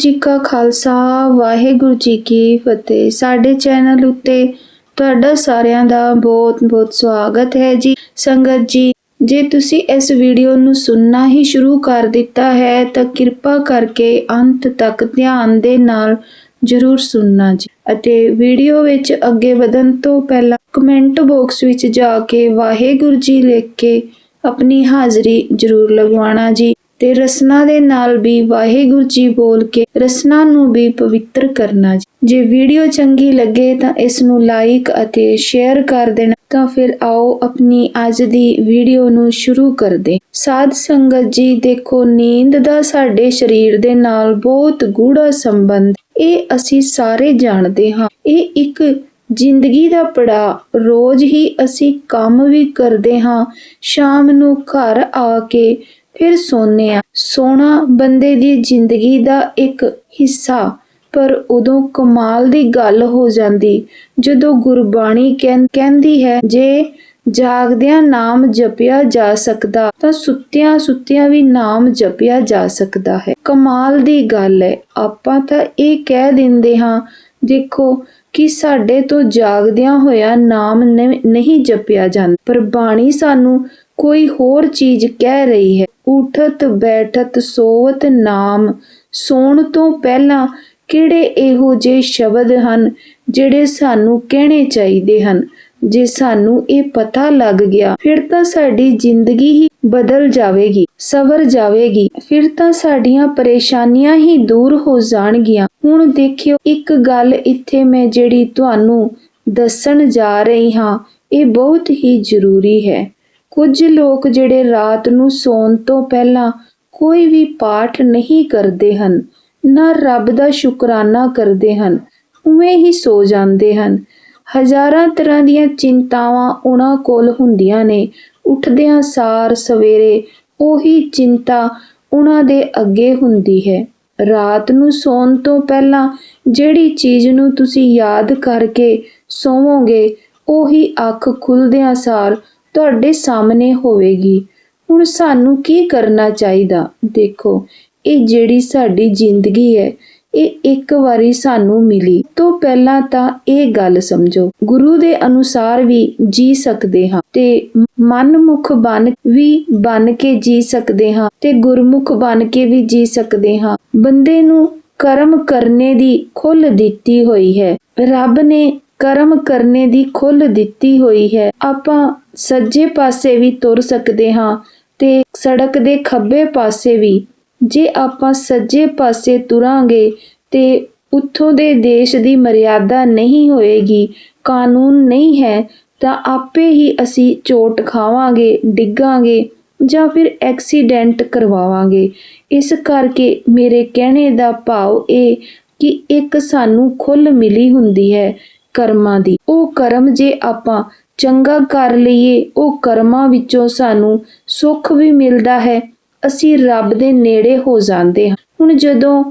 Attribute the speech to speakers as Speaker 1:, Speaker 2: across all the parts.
Speaker 1: ਜੀ ਕਾ ਖਾਲਸਾ, ਵਾਹਿਗੁਰੂ ਜੀ ਕੀ ਫਤਿਹ। ਸਾਡੇ ਚੈਨਲ ਉੱਤੇ ਤੁਹਾਡਾ ਸਾਰਿਆਂ ਦਾ ਬਹੁਤ-ਬਹੁਤ ਸਵਾਗਤ ਹੈ ਜੀ। ਸੰਗਤ ਜੀ, ਜੇ ਤੁਸੀਂ ਇਸ ਵੀਡੀਓ ਨੂੰ ਸੁਣਨਾ ਹੀ ਸ਼ੁਰੂ ਕਰ ਦਿੱਤਾ ਹੈ, ਤਾਂ ਕਿਰਪਾ ਕਰਕੇ ਅੰਤ ਤੱਕ ਧਿਆਨ ਦੇ ਨਾਲ ਜ਼ਰੂਰ ਸੁਣਨਾ ਜੀ। ਅਤੇ ਵੀਡੀਓ ਵਿੱਚ ਅੱਗੇ ਵਧਣ ਤੋਂ ਪਹਿਲਾਂ ਕਮੈਂਟ ਬਾਕਸ ਵਿੱਚ ਜਾ ਕੇ ਵਾਹਿਗੁਰੂ ਜੀ ਲਿਖ ਕੇ ਆਪਣੀ ਹਾਜ਼ਰੀ ਜ਼ਰੂਰ ਲਗਵਾਉਣਾ ਜੀ। ਤੇ ਰਸਨਾ ਦੇ ਨਾਲ ਵੀ ਵਾਹਿਗੁਰੂ ਜੀ ਬੋਲ ਕੇ ਰਸਨਾ ਨੂੰ ਵੀ ਪਵਿੱਤਰ ਕਰਨਾ ਜੇ। ਵੀਡੀਓ ਚੰਗੀ ਲੱਗੇ ਤਾਂ ਇਸ ਨੂੰ ਲਾਈਕ ਅਤੇ ਸ਼ੇਅਰ ਕਰ ਦੇਣਾ, ਤਾਂ ਫਿਰ ਆਓ ਆਪਣੀ ਅੱਜ ਦੀ ਵੀਡੀਓ ਨੂੰ ਸ਼ੁਰੂ ਕਰਦੇ ਸਾਧ ਸੰਗਤ ਜੀ, ਦੇਖੋ ਨੀਂਦ ਦਾ ਸਾਡੇ ਸਰੀਰ ਦੇ ਨਾਲ ਬਹੁਤ ਗੂੜਾ ਸੰਬੰਧ ਇਹ ਅਸੀਂ ਸਾਰੇ ਜਾਣਦੇ ਹਾਂ। ਇਹ ਇੱਕ ਜ਼ਿੰਦਗੀ ਦਾ ਪੜਾ ਰੋਜ਼ ਹੀ ਅਸੀਂ ਕੰਮ ਵੀ ਕਰਦੇ ਹਾਂ। ਸ਼ਾਮ ਨੂੰ ਘਰ ਆ ਕੇ ਫਿਰ ਸੋਨੇ ਆ ਸੋਨਾ ਬੰਦੇ ਦੀ ਜ਼ਿੰਦਗੀ ਦਾ ਇੱਕ ਹਿੱਸਾ, ਪਰ ਉਦੋਂ ਕਮਾਲ ਦੀ ਗੱਲ ਹੋ ਜਾਂਦੀ, ਜਦੋਂ ਗੁਰਬਾਣੀ ਕਹਿੰਦੀ ਹੈ, ਜੇ ਜਾਗਦਿਆਂ ਨਾਮ ਜਪਿਆ ਜਾ ਸਕਦਾ, ਤਾਂ ਸੁੱਤਿਆਂ ਸੁੱਤਿਆਂ ਵੀ ਨਾਮ ਜਪਿਆ ਜਾ ਸਕਦਾ ਹੈ। ਕਮਾਲ ਦੀ ਗੱਲ ਹੈ। ਆਪਾਂ ਤਾਂ ਇਹ ਕਹਿ ਦਿੰਦੇ ਹਾਂ, ਦੇਖੋ ਕਿ ਸਾਡੇ ਤੋਂ ਜਾਗਦਿਆਂ ਹੋਇਆ ਨਾਮ ਨਹੀਂ ਨਹੀਂ ਜਪਿਆ ਜਾਂਦਾ। ਪਰ ਬਾਣੀ ਸਾਨੂੰ ਕੋਈ ਹੋਰ ਚੀਜ਼ ਕਹਿ ਰਹੀ ਹੈ। ਉਠਤ, ਬੈਠਤ, ਸੋਵਤ ਨਾਮ। ਸੌਣ ਤੋਂ ਪਹਿਲਾਂ ਕਿਹੜੇ ਇਹੋ ਜਿਹੇ ਸ਼ਬਦ ਹਨ ਜਿਹੜੇ ਸਾਨੂੰ ਕਹਿਣੇ ਚਾਹੀਦੇ ਹਨ? ਜੇ ਸਾਨੂੰ ਇਹ ਪਤਾ ਲੱਗ ਗਿਆ, ਫਿਰ ਤਾਂ ਸਾਡੀ ਜ਼ਿੰਦਗੀ ਹੀ ਬਦਲ ਜਾਵੇਗੀ, ਸਵਰ ਜਾਵੇਗੀ। ਫਿਰ ਤਾਂ ਸਾਡੀਆਂ ਪਰੇਸ਼ਾਨੀਆਂ ਹੀ ਦੂਰ ਹੋ ਜਾਣਗੀਆਂ। ਹੁਣ ਦੇਖਿਓ, ਇੱਕ ਗੱਲ ਇੱਥੇ ਮੈਂ ਜਿਹੜੀ ਤੁਹਾਨੂੰ ਦੱਸਣ ਜਾ ਰਹੀ ਹਾਂ, ਇਹ ਬਹੁਤ ਹੀ ਜ਼ਰੂਰੀ ਹੈ। ਕੁਝ ਲੋਕ ਜਿਹੜੇ ਰਾਤ ਨੂੰ ਸੌਣ ਤੋਂ ਪਹਿਲਾਂ ਕੋਈ ਵੀ ਪਾਠ ਨਹੀਂ ਕਰਦੇ ਹਨ, ਨਾ ਰੱਬ ਦਾ ਸ਼ੁਕਰਾਨਾ ਕਰਦੇ ਹਨ, ਉਵੇਂ ਹੀ ਸੋ ਜਾਂਦੇ ਹਨ। ਹਜ਼ਾਰਾਂ ਤਰ੍ਹਾਂ ਦੀਆਂ ਚਿੰਤਾਵਾਂ ਉਹਨਾਂ ਕੋਲ ਹੁੰਦੀਆਂ ਨੇ। ਉੱਠਦਿਆਂ ਸਾਰ ਸਵੇਰੇ ਉਹੀ ਚਿੰਤਾ ਉਹਨਾਂ ਦੇ ਅੱਗੇ ਹੁੰਦੀ ਹੈ। ਰਾਤ ਨੂੰ ਸੌਣ ਤੋਂ ਪਹਿਲਾਂ ਜਿਹੜੀ ਚੀਜ਼ ਨੂੰ ਤੁਸੀਂ ਯਾਦ ਕਰਕੇ ਸੋਵੋਗੇ, ਉਹੀ ਅੱਖ ਖੁੱਲਦਿਆਂ ਸਾਰ ਤੁਹਾਡੇ ਸਾਹਮਣੇ ਹੋਵੇਗੀ। ਹੁਣ ਸਾਨੂੰ ਕੀ ਕਰਨਾ ਚਾਹੀਦਾ? ਦੇਖੋ, ਇਹ ਜਿਹੜੀ ਸਾਡੀ ਜ਼ਿੰਦਗੀ ਹੈ, ਇਹ ਇੱਕ ਵਾਰੀ ਸਾਨੂੰ ਮਿਲੀ। ਤੋਂ ਪਹਿਲਾਂ ਤਾਂ ਇਹ ਗੱਲ ਸਮਝੋ। ਗੁਰੂ ਦੇ ਅਨੁਸਾਰ ਵੀ ਜੀ ਸਕਦੇ ਹਾਂ ਤੇ ਮਨਮੁਖ ਬਨ ਵੀ ਬਨ ਕੇ ਜੀ ਸਕਦੇ ਹਾਂ ਤੇ ਗੁਰਮੁਖ ਬਨ ਕੇ ਵੀ ਜੀ ਸਕਦੇ ਹਾਂ। ਬੰਦੇ ਨੂੰ ਕਰਮ ਕਰਨੇ ਦੀ ਖੁੱਲ ਦਿੱਤੀ ਹੋਈ ਹੈ। ਰੱਬ ਨੇ ਕਰਮ ਕਰਨੇ ਦੀ ਖੁੱਲ ਦਿੱਤੀ ਹੋਈ ਹੈ। ਆਪਾਂ ਸੱਜੇ ਪਾਸੇ ਵੀ ਤੁਰ ਸਕਦੇ ਹਾਂ ਤੇ ਸੜਕ ਦੇ ਖੱਬੇ ਪਾਸੇ ਵੀ। ਜੇ ਆਪਾਂ ਸੱਜੇ ਪਾਸੇ ਤੁਰਾਂਗੇ ਤੇ ਉੱਥੋਂ ਦੇ ਦੇਸ਼ ਦੀ ਮਰਿਆਦਾ ਨਹੀਂ ਹੋਏਗੀ, ਕਾਨੂੰਨ ਨਹੀਂ ਹੈ, ਤਾਂ ਆਪੇ ਹੀ ਅਸੀਂ ਚੋਟ ਖਾਵਾਂਗੇ, ਡਿੱਗਾਂਗੇ ਜਾਂ ਫਿਰ ਐਕਸੀਡੈਂਟ ਕਰਵਾਵਾਂਗੇ। ਇਸ ਕਰਕੇ ਮੇਰੇ ਕਹਿਣੇ ਦਾ ਭਾਵ ਇਹ ਕਿ ਇੱਕ ਸਾਨੂੰ ਖੁੱਲ ਮਿਲੀ ਹੁੰਦੀ ਹੈ ਕਰਮਾਂ ਦੀ। ਉਹ ਕਰਮ ਜੇ ਆਪਾਂ ਚੰਗਾ ਕਰ ਲਈਏ, ਉਹ ਕਰਮਾਂ ਵਿੱਚੋਂ ਸਾਨੂੰ ਸੁੱਖ ਵੀ ਮਿਲਦਾ ਹੈ। ਅਸੀਂ ਰੱਬ ਦੇ ਨੇੜੇ ਹੋ ਜਾਂਦੇ ਹਾਂ। ਹੁਣ ਜਦੋਂ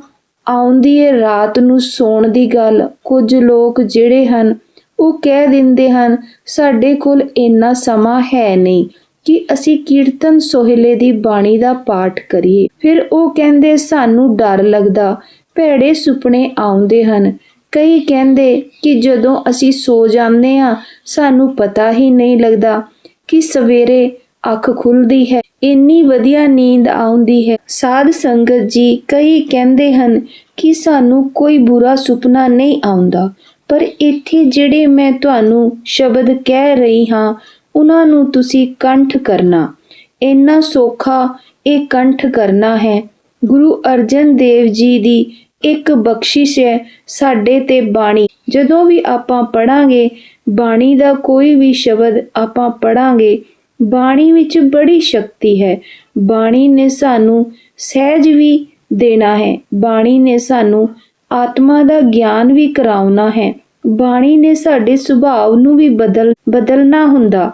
Speaker 1: ਆਉਂਦੀ ਏ ਰਾਤ ਨੂੰ ਸੌਣ ਦੀ ਗੱਲ, ਕੁਝ ਲੋਕ ਜਿਹੜੇ ਹਨ, ਉਹ ਕਹਿ ਦਿੰਦੇ ਹਨ, ਸਾਡੇ ਕੋਲ ਇੰਨਾ ਸਮਾਂ ਹੈ ਨਹੀਂ ਕਿ ਅਸੀਂ ਕੀਰਤਨ ਸੋਹਿਲੇ ਦੀ ਬਾਣੀ ਦਾ ਪਾਠ ਕਰੀਏ। ਫਿਰ ਉਹ ਕਹਿੰਦੇ, ਸਾਨੂੰ ਡਰ ਲੱਗਦਾ। ਭੈੜੇ ਸੁਪਨੇ ਆਉਂਦੇ ਹਨ। ਕਈ ਕਹਿੰਦੇ ਕਿ ਜਦੋਂ ਅਸੀਂ ਸੋ ਜਾਂਦੇ ਹਾਂ, ਸਾਨੂੰ ਪਤਾ ਹੀ ਨਹੀਂ ਲੱਗਦਾ ਕਿ ਸਵੇਰੇ ਅੱਖ ਖੁੱਲਦੀ ਹੈ, ਇੰਨੀ ਵਧੀਆ ਨੀਂਦ ਆਉਂਦੀ ਹੈ। ਸਾਧ ਸੰਗਤ ਜੀ ਕਈ ਕਹਿੰਦੇ ਹਨ ਕਿ ਸਾਨੂੰ ਕੋਈ ਬੁਰਾ ਸੁਪਨਾ ਨਹੀਂ ਆਉਂਦਾ, ਪਰ ਇੱਥੇ ਜਿਹੜੇ ਮੈਂ ਤੁਹਾਨੂੰ ਸ਼ਬਦ ਕਹਿ ਰਹੀ ਹਾਂ, ਉਹਨਾਂ ਨੂੰ ਤੁਸੀਂ ਕੰਠ ਕਰਨਾ। ਇੰਨਾ ਸੌਖਾ ਇਹ ਕੰਠ ਕਰਨਾ ਹੈ। ਗੁਰੂ ਅਰਜਨ ਦੇਵ ਜੀ ਦੀ ਇੱਕ ਬਖਸ਼ਿਸ਼ ਹੈ ਸਾਡੇ ਤੇ ਬਾਣੀ। ਜਦੋਂ ਵੀ ਆਪਾਂ ਪੜਾਂਗੇ ਬਾਣੀ ਦਾ ਕੋਈ ਵੀ ਸ਼ਬਦ ਆਪਾਂ ਪੜਾਂਗੇ ਬਾਣੀ ਵਿੱਚ ਬੜੀ ਸ਼ਕਤੀ ਹੈ। ਬਾਣੀ ਨੇ ਸਾਨੂੰ ਸਹਿਜ ਵੀ ਦੇਣਾ ਹੈ। ਬਾਣੀ ਨੇ ਸਾਨੂੰ ਆਤਮਾ ਦਾ ਗਿਆਨ ਵੀ ਕਰਾਉਣਾ ਹੈ। ਬਾਣੀ ਨੇ ਸਾਡੇ ਸੁਭਾਅ ਨੂੰ ਵੀ ਬਦਲ, ਬਦਲਣਾ ਹੁੰਦਾ।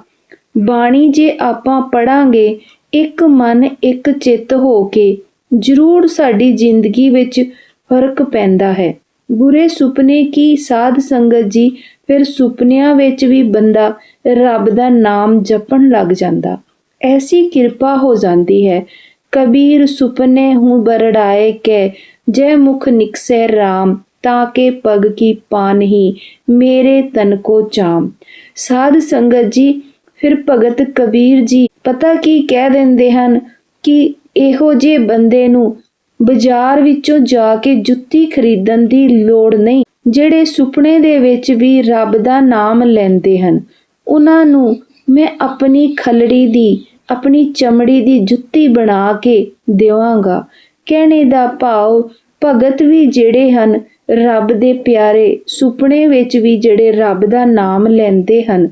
Speaker 1: ਬਾਣੀ ਜੇ ਆਪਾਂ ਪੜਾਂਗੇ ਇੱਕ ਮਨ, ਇੱਕ ਚਿੱਤ ਹੋ ਕੇ ਜ਼ਰੂਰ ਸਾਡੀ ਜ਼ਿੰਦਗੀ ਵਿੱਚ ਫ਼ਰਕ ਪੈਂਦਾ ਹੈ। ਬੁਰੇ ਸੁਪਨੇ ਕੀ ਸਾਧ ਸੰਗਤ ਜੀ, ਫਿਰ ਸੁਪਨਿਆਂ ਵਿੱਚ ਵੀ ਬੰਦਾ ਰੱਬ ਦਾ ਨਾਮ ਜਪਣ ਲੱਗ ਜਾਂਦਾ। ਐਸੀ ਕਿਰਪਾ ਹੋ ਜਾਂਦੀ ਹੈ। ਕਬੀਰ ਸੁਪਨੇ ਹੂੰ ਬਰੜਾਏ ਕੇ, ਜੈ ਮੁਖ ਨਿਕਸੈ RAM ਤਾਂ ਕੇ ਪਗ ਕੀ ਪਾਨਹੀ ਮੇਰੇ ਤਨ ਕੋ ਚਾਮ। ਸਾਧ ਸੰਗਤ ਜੀ, ਫਿਰ ਭਗਤ ਕਬੀਰ ਜੀ, ਪਤਾ ਕੀ ਕਹਿ ਦਿੰਦੇ ਹਨ ਕਿ ਇਹੋ ਜੇ ਬੰਦੇ ਨੂੰ ਬਾਜ਼ਾਰ ਵਿੱਚੋਂ ਜਾ ਕੇ ਜੁੱਤੀ ਖਰੀਦਣ ਦੀ ਲੋੜ ਨਹੀਂ, ਜਿਹੜੇ ਸੁਪਨੇ ਦੇ ਵਿੱਚ ਵੀ ਰੱਬ ਦਾ ਨਾਮ ਲੈਂਦੇ ਹਨ। ਉਹਨਾਂ ਨੂੰ ਮੈਂ ਆਪਣੀ ਖਲੜੀ ਦੀ, ਆਪਣੀ ਚਮੜੀ ਦੀ ਜੁੱਤੀ ਬਣਾ ਕੇ ਦੇਵਾਂਗਾ। ਕਹਿਣੇ ਦਾ ਭਾਵ ਭਗਤ ਵੀ ਜਿਹੜੇ ਹਨ, ਰੱਬ ਦੇ ਪਿਆਰੇ ਸੁਪਨੇ ਵਿੱਚ ਵੀ ਜਿਹੜੇ ਰੱਬ ਦਾ ਨਾਮ ਲੈਂਦੇ ਹਨ,